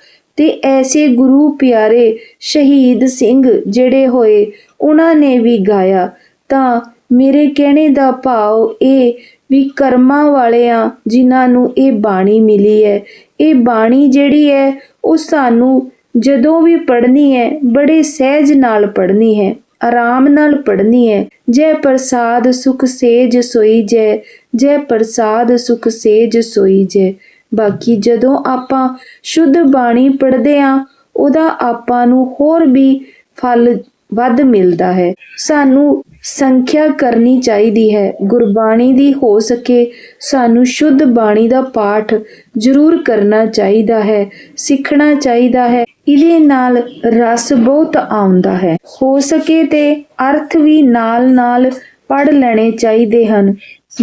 Speaker 1: ਤੇ ਐਸੇ ਗੁਰੂ ਪਿਆਰੇ ਸ਼ਹੀਦ ਸਿੰਘ ਜਿਹੜੇ ਹੋਏ, ਉਹਨਾਂ ਨੇ ਵੀ ਗਾਇਆ। ਤਾਂ ਮੇਰੇ ਕਹਿਣੇ ਦਾ ਭਾਵ ਇਹ ਵੀ ਕਰਮਾਂ ਵਾਲਿਆਂ ਜਿਨ੍ਹਾਂ ਨੂੰ ਇਹ ਬਾਣੀ ਮਿਲੀ ਹੈ, ਇਹ ਬਾਣੀ ਜਿਹੜੀ ਹੈ, ਉਹ ਸਾਨੂੰ ਜਦੋਂ ਵੀ ਪੜ੍ਹਨੀ ਹੈ, ਬੜੇ ਸਹਿਜ ਨਾਲ ਪੜ੍ਹਨੀ ਹੈ, ਆਰਾਮ ਨਾਲ ਪੜ੍ਹਨੀ ਹੈ। ਜੈ ਪ੍ਰਸਾਦ ਸੁਖ ਸੇਜ ਸੋਈ ਜੈ ਜੈ ਪ੍ਰਸਾਦ ਸੁਖ ਸੇਜ ਸੋਈ ਜੈ। ਬਾਕੀ ਜਦੋਂ ਆਪਾਂ ਸ਼ੁੱਧ ਬਾਣੀ ਪੜ੍ਹਦੇ ਆ, ਉਹਦਾ ਆਪਾਂ ਨੂੰ ਹੋਰ ਵੀ ਫਲ ਵੱਧ ਮਿਲਦਾ ਹੈ। ਸਾਨੂੰ ਸੰਖਿਆ ਕਰਨੀ ਚਾਹੀਦੀ ਹੈ। ਗੁਰਬਾਣੀ ਦੀ ਹੋ ਸਕੇ ਸਾਨੂੰ ਸ਼ੁੱਧ ਬਾਣੀ ਦਾ ਪਾਠ ਜ਼ਰੂਰ ਕਰਨਾ ਚਾਹੀਦਾ ਹੈ, ਸਿੱਖਣਾ ਚਾਹੀਦਾ ਹੈ। ਇਹਦੇ ਨਾਲ ਰਸ ਬਹੁਤ ਆਉਂਦਾ ਹੈ। ਹੋ ਸਕੇ ਤੇ ਅਰਥ ਵੀ ਨਾਲ-ਨਾਲ ਪੜ ਲੈਣੇ ਚਾਹੀਦੇ ਹਨ।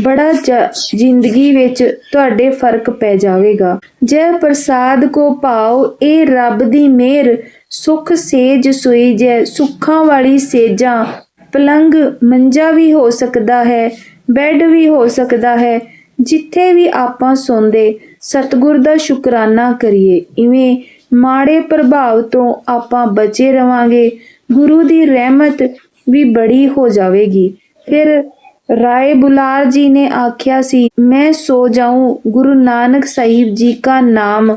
Speaker 1: ਬੜਾ ਜ਼ਿੰਦਗੀ ਵਿੱਚ ਤੁਹਾਡੇ ਫ਼ਰਕ ਪੈ ਜਾਵੇਗਾ। ਜੈ ਪ੍ਰਸਾਦ ਕੋ ਪਾਓ ਇਹ ਰੱਬ ਦੀ ਮਿਹਰ, ਸੁਖ ਸੇਜ ਸੁਈ, ਜੈ ਸੁੱਖਾਂ ਵਾਲੀ ਸੇਜਾਂ। ਪਲੰਗ ਮੰਜਾ ਵੀ ਹੋ ਸਕਦਾ ਹੈ, ਬੈੱਡ ਵੀ ਹੋ ਸਕਦਾ ਹੈ, ਜਿੱਥੇ ਵੀ ਆਪਾਂ ਸੌਂਦੇ, ਸਤਿਗੁਰ ਦਾ ਸ਼ੁਕਰਾਨਾ ਕਰੀਏ। ਇਵੇਂ ਮਾੜੇ ਪ੍ਰਭਾਵ ਤੋਂ ਆਪਾਂ ਬਚੇ ਰਵਾਂਗੇ, ਗੁਰੂ ਦੀ ਰਹਿਮਤ ਵੀ ਬੜੀ ਹੋ ਜਾਵੇਗੀ। ਫਿਰ ਰਾਏ ਬੁਲਾਰ ਜੀ ਨੇ ਆਖਿਆ ਸੀ, ਮੈਂ ਸੋ ਜਾਉਂ ਗੁਰੂ ਨਾਨਕ ਸਾਹਿਬ ਜੀ ਦਾ ਨਾਮ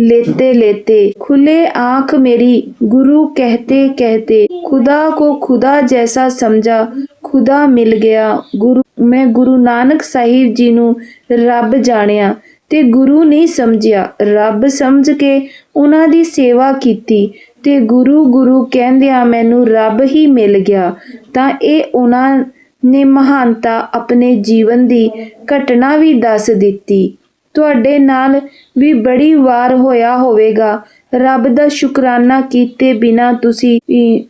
Speaker 1: लेते लेते खुले आंख मेरी गुरु कहते कहते खुदा को खुदा जैसा समझा खुदा मिल गया गुरु मैं गुरु नानक साहिब जी ਨੂੰ ਰੱਬ ਜਾਣਿਆ ਤੇ ਗੁਰੂ ਨਹੀਂ ਸਮਝਿਆ। ਰੱਬ ਸਮਝ ਕੇ ਉਹਨਾਂ ਦੀ ਸੇਵਾ ਕੀਤੀ ਤੇ ਗੁਰੂ ਗੁਰੂ ਕਹਿੰਦਿਆਂ ਮੈਨੂੰ ਰੱਬ ਹੀ ਮਿਲ ਗਿਆ। ਤਾਂ ਇਹ ਉਹਨਾਂ ਨੇ ਮਹਾਨਤਾ ਆਪਣੇ ਜੀਵਨ ਦੀ ਘਟਨਾ ਵੀ ਦੱਸ ਦਿੱਤੀ। ਤੁਹਾਡੇ ਨਾਲ ਵੀ ਬੜੀ ਵਾਰ ਹੋਇਆ ਹੋਵੇਗਾ। ਰੱਬ ਦਾ ਸ਼ੁਕਰਾਨਾ ਕੀਤੇ ਬਿਨਾ ਤੁਸੀਂ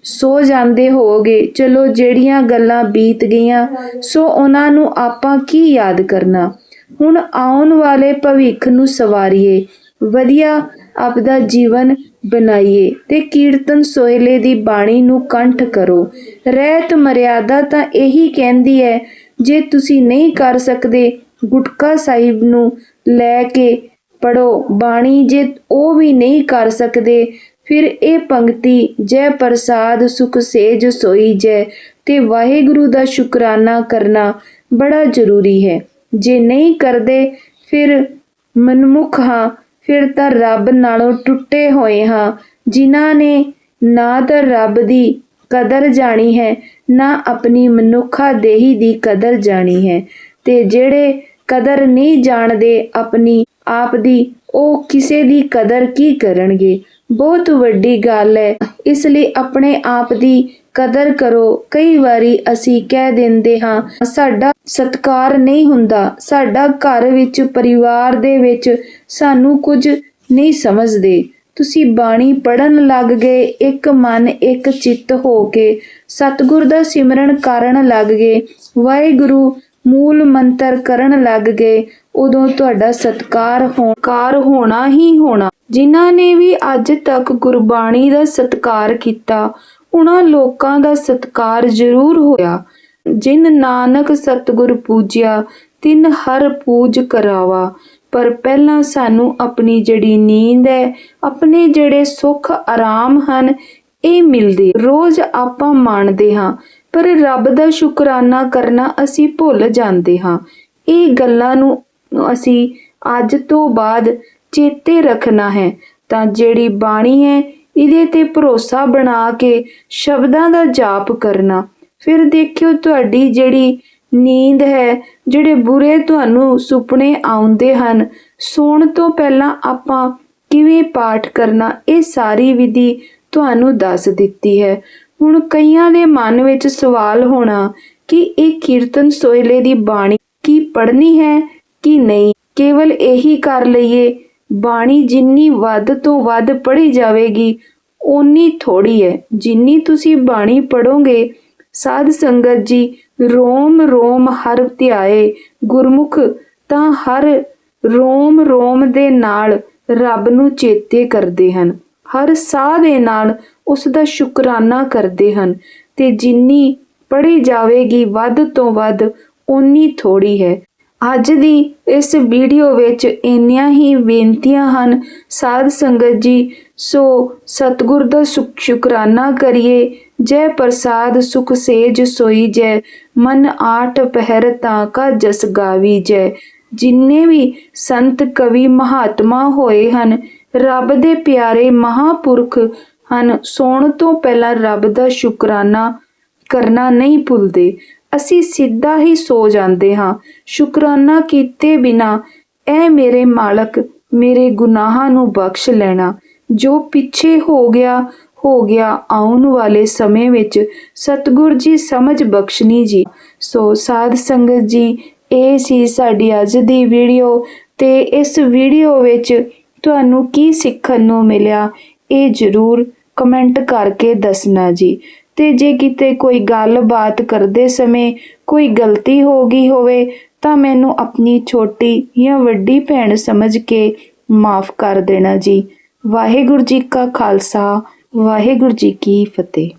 Speaker 1: ਸੋ ਜਾਂਦੇ ਹੋਗੇ ਚਲੋ, ਜਿਹੜੀਆਂ ਗੱਲਾਂ ਬੀਤ ਗਈਆਂ, ਸੋ ਉਹਨਾਂ ਨੂੰ ਆਪਾਂ ਕੀ ਯਾਦ ਕਰਨਾ? ਹੁਣ ਆਉਣ ਵਾਲੇ ਭਵਿੱਖ ਨੂੰ ਸਵਾਰੀਏ। ਵਧੀਆ ਆਪਦਾ ਜੀਵਨ ਬਣਾਈਏ ਤੇ ਕੀਰਤਨ ਸੋਇਲੇ ਦੀ ਬਾਣੀ ਨੂੰ ਕੰਠ ਕਰੋ। ਰਹਿਤ ਮਰਿਆਦਾ ਤਾਂ ਇਹੀ ਕਹਿੰਦੀ ਹੈ, ਜੇ ਤੁਸੀਂ ਨਹੀਂ ਕਰ ਸਕਦੇ, ਗੁਟਕਾ ਸਾਹਿਬ ਨੂੰ ਲੈ ਕੇ ਪੜੋ ਬਾਣੀ ਜੇ ਉਹ ਵੀ ਨਹੀਂ ਕਰ ਸਕਦੇ, ਫਿਰ ਇਹ ਪੰਕਤੀ, ਜੈ ਪ੍ਰਸਾਦ ਸੁਖ ਸੇਜ ਸੋਈ ਜੈ, ਤੇ ਵਾਹਿਗੁਰੂ ਦਾ ਸ਼ੁਕਰਾਨਾ ਕਰਨਾ ਬੜਾ ਜ਼ਰੂਰੀ ਹੈ। ਜੇ ਨਹੀਂ ਕਰਦੇ, ਫਿਰ ਮਨਮੁਖ ਹਾਂ ਫਿਰ ਤਾਂ ਰੱਬ ਨਾਲੋਂ ਟੁੱਟੇ ਹੋਏ ਹਾਂ। ਜਿਨ੍ਹਾਂ ਨੇ ਨਾ ਤਾਂ ਰੱਬ ਦੀ ਕਦਰ ਜਾਣੀ ਹੈ, ਨਾ ਆਪਣੀ ਮਨੁੱਖਾ ਦੇਹੀ ਦੀ ਕਦਰ ਜਾਣੀ ਹੈ। ਤੇ ਜਿਹੜੇ ਕਦਰ ਨਹੀਂ ਜਾਣਦੇ ਆਪਣੀ ਆਪ ਦੀ, ਉਹ ਕਿਸੇ ਦੀ ਕਦਰ ਕੀ ਕਰਨਗੇ? ਬਹੁਤ ਵੱਡੀ ਗੱਲ ਹੈ। ਇਸ ਲਈ ਆਪਣੇ ਆਪ ਦੀ ਕਦਰ ਕਰੋ। ਕਈ ਵਾਰੀ ਅਸੀਂ ਕਹਿ ਦਿੰਦੇ ਹਾਂ, ਸਾਡਾ ਸਤਕਾਰ ਨਹੀਂ ਹੁੰਦਾ। ਸਾਡਾ ਘਰ ਵਿੱਚ, ਪਰਿਵਾਰ ਦੇ ਵਿੱਚ ਸਾਨੂੰ ਕੁਝ ਨਹੀਂ ਸਮਝਦੇ। ਤੁਸੀਂ ਬਾਣੀ ਪੜਨ ਲੱਗ ਗਏ। ਇੱਕ ਮਨ, ਇੱਕ ਚਿੱਤ ਹੋ ਕੇ ਸਤਿਗੁਰ ਦਾ ਸਿਮਰਨ ਕਰਨ ਲੱਗ ਗਏ। ਵਾਹਿਗੁਰੂ ਮੂਲ ਮੰਤਰ ਕਰਨ ਲੱਗ ਗਏ। ਉਦੋਂ ਤੁਹਾਡਾ ਸਤਕਾਰ ਹੋਕਾਰ ਹੋਣਾ ਹੀ ਹੋਣਾ। ਜਿਨ੍ਹਾਂ ਨੇ ਵੀ ਅੱਜ ਤੱਕ ਗੁਰਬਾਣੀ ਦਾ ਸਤਕਾਰ ਕੀਤਾ ਉਹਨਾਂ ਲੋਕਾਂ ਦਾ ਸਤਕਾਰ ਜ਼ਰੂਰ ਹੋਇਆ। ਜਿਨ ਨਾਨਕ ਸਤਿਗੁਰ ਪੂਜਿਆ, ਤਿਨ ਹਰ ਪੂਜ ਕਰਾਵਾ। ਪਰ ਪਹਿਲਾਂ ਸਾਨੂੰ ਆਪਣੀ ਜਿਹੜੀ ਨੀਂਦ ਹੈ, ਆਪਣੇ ਜਿਹੜੇ ਸੁੱਖ ਆਰਾਮ ਹਨ, ਇਹ ਮਿਲਦੇ। ਰੋਜ਼ ਆਪਾਂ ਮੰਨਦੇ ਹਾਂ, ਪਰ ਰੱਬ ਦਾ ਸ਼ੁਕਰਾਨਾ ਕਰਨਾ ਅਸੀਂ ਭੁੱਲ ਜਾਂਦੇ ਹਾਂ। ਇਹ ਗੱਲਾਂ ਨੂੰ ਅਸੀਂ ਅੱਜ ਤੋਂ ਬਾਅਦ ਚੇਤੇ ਰੱਖਣਾ ਹੈ। ਤਾਂ ਜਿਹੜੀ ਬਾਣੀ ਹੈ ਇਹਦੇ ਤੇ ਭਰੋਸਾ ਬਣਾ ਕੇ ਸ਼ਬਦਾਂ ਦਾ ਜਾਪ ਕਰਨਾ। ਫਿਰ ਦੇਖਿਓ ਤੁਹਾਡੀ ਜਿਹੜੀ ਨੀਂਦ ਹੈ, ਜਿਹੜੇ ਬੁਰੇ ਤੁਹਾਨੂੰ ਸੁਪਨੇ ਆਉਂਦੇ ਹਨ, ਸੌਣ ਤੋਂ ਪਹਿਲਾਂ ਆਪਾਂ ਕਿਵੇਂ ਪਾਠ ਕਰਨਾ, ਇਹ ਸਾਰੀ ਵਿਧੀ ਤੁਹਾਨੂੰ ਦੱਸ ਦਿੱਤੀ ਹੈ। ਹੁਣ ਕਈਆਂ ਦੇ ਮਨ ਵਿੱਚ ਸਵਾਲ ਹੋਣਾ ਕਿ ਇਹ ਕੀਰਤਨ ਸੋਇਲੇ ਦੀ ਬਾਣੀ ਕੀ ਪੜ੍ਹਨੀ ਹੈ ਕਿ ਨਹੀਂ? ਕੇਵਲ ਇਹੀ ਕਰ ਲਈਏ। ਬਾਣੀ ਜਿੰਨੀ ਵੱਧ ਤੋਂ ਵੱਧ ਪੜ੍ਹੀ ਜਾਵੇਗੀ, ਓਨੀ ਥੋੜੀ ਹੈ ਜਿੰਨੀ ਤੁਸੀਂ ਬਾਣੀ ਪੜੋਗੇ ਸਾਧ ਸੰਗਤ ਜੀ ਰੋਮ ਰੋਮ ਹਰ ਧਿਆਏ, ਗੁਰਮੁਖ ਤਾਂ ਹਰ ਰੋਮ ਰੋਮ ਦੇ ਨਾਲ ਰੱਬ ਨੂੰ ਚੇਤੇ ਕਰਦੇ ਹਨ। ਹਰ ਸਾਹ ਦੇ ਨਾਲ ਉਸ ਦਾ ਸ਼ੁਕਰਾਨਾ ਕਰਦੇ ਹਨ ਤੇ ਜਿੰਨੀ ਪੜ੍ਹੀ ਜਾਵੇਗੀ ਵੱਧ ਤੋਂ ਵੱਧ ਓਨੀ ਥੋੜੀ ਹੈ। ਅੱਜ ਦੀ ਇਸ ਵੀਡੀਓ ਵਿੱਚ ਇੰਨੀਆਂ ਹੀ ਬੇਨਤੀਆਂ ਹਨ, ਸਾਧ ਸੰਗਤ ਜੀ, ਸੋ ਸਤਿਗੁਰ ਦਾ ਸੁਖ ਸ਼ੁਕਰਾਨਾ ਕਰੀਏ। ਜੈ ਪ੍ਰਸਾਦ, ਸੁਖ ਸੇਜ ਸੋਈ ਜੈ, ਮਨ ਆਠ ਪਹਿਰ ਤਾਂ ਕਾ ਜਸ ਗਾਵੀ ਜੈ। ਜਿੰਨੇ ਵੀ ਸੰਤ ਕਵੀ ਮਹਾਤਮਾ ਹੋਏ ਹਨ, ਰੱਬ ਦੇ ਪਿਆਰੇ ਮਹਾਪੁਰਖ ਹਨ, ਸੌਣ ਤੋਂ ਪਹਿਲਾਂ ਰੱਬ ਦਾ ਸ਼ੁਕਰਾਨਾ ਕਰਨਾ ਨਹੀਂ ਭੁੱਲਦੇ। ਅਸੀਂ ਸਿੱਧਾ ਹੀ ਸੋ ਜਾਂਦੇ ਹਾਂ। ਸ਼ੁਕਰਾਨਾ ਕੀਤੇ ਬਿਨਾ ਐ ਮੇਰੇ ਮਾਲਕ ਮੇਰੇ ਗੁਨਾਹਾਂ ਨੂੰ ਬਖਸ਼ ਲੈਣਾ। ਜੋ ਪਿੱਛੇ ਹੋ ਗਿਆ ਹੋ ਗਿਆ, ਆਉਣ ਵਾਲੇ ਸਮੇਂ ਵਿੱਚ ਸਤਿਗੁਰ ਜੀ ਸਮਝ ਬਖਸ਼ਣੀ ਜੀ। ਸੋ ਸਾਧ ਸੰਗਤ ਜੀ, ਇਹ ਸੀ ਸਾਡੀ ਅੱਜ ਦੀ ਵੀਡੀਓ ਤੇ ਇਸ ਵੀਡੀਓ ਵਿੱਚ ਤੁਹਾਨੂੰ ਕੀ ਸਿੱਖਣ ਨੂੰ ਮਿਲਿਆ, ਇਹ ਜਰੂਰ ਕਮੈਂਟ ਕਰਕੇ ਦੱਸਣਾ ਜੀ। ਤੇ ਜੇ ਕਿਤੇ ਕੋਈ ਗੱਲਬਾਤ ਕਰਦੇ ਸਮੇਂ ਕੋਈ ਗਲਤੀ ਹੋ ਗਈ ਹੋਵੇ, ਤਾਂ ਮੈਨੂੰ ਆਪਣੀ ਛੋਟੀ ਜਾਂ ਵੱਡੀ ਭੈਣ ਸਮਝ ਕੇ ਮਾਫ ਕਰ ਦੇਣਾ ਜੀ। ਵਾਹਿਗੁਰੂ ਜੀ ਕਾ ਖਾਲਸਾ, ਵਾਹਿਗੁਰੂ ਜੀ ਕੀ ਫਤਿਹ।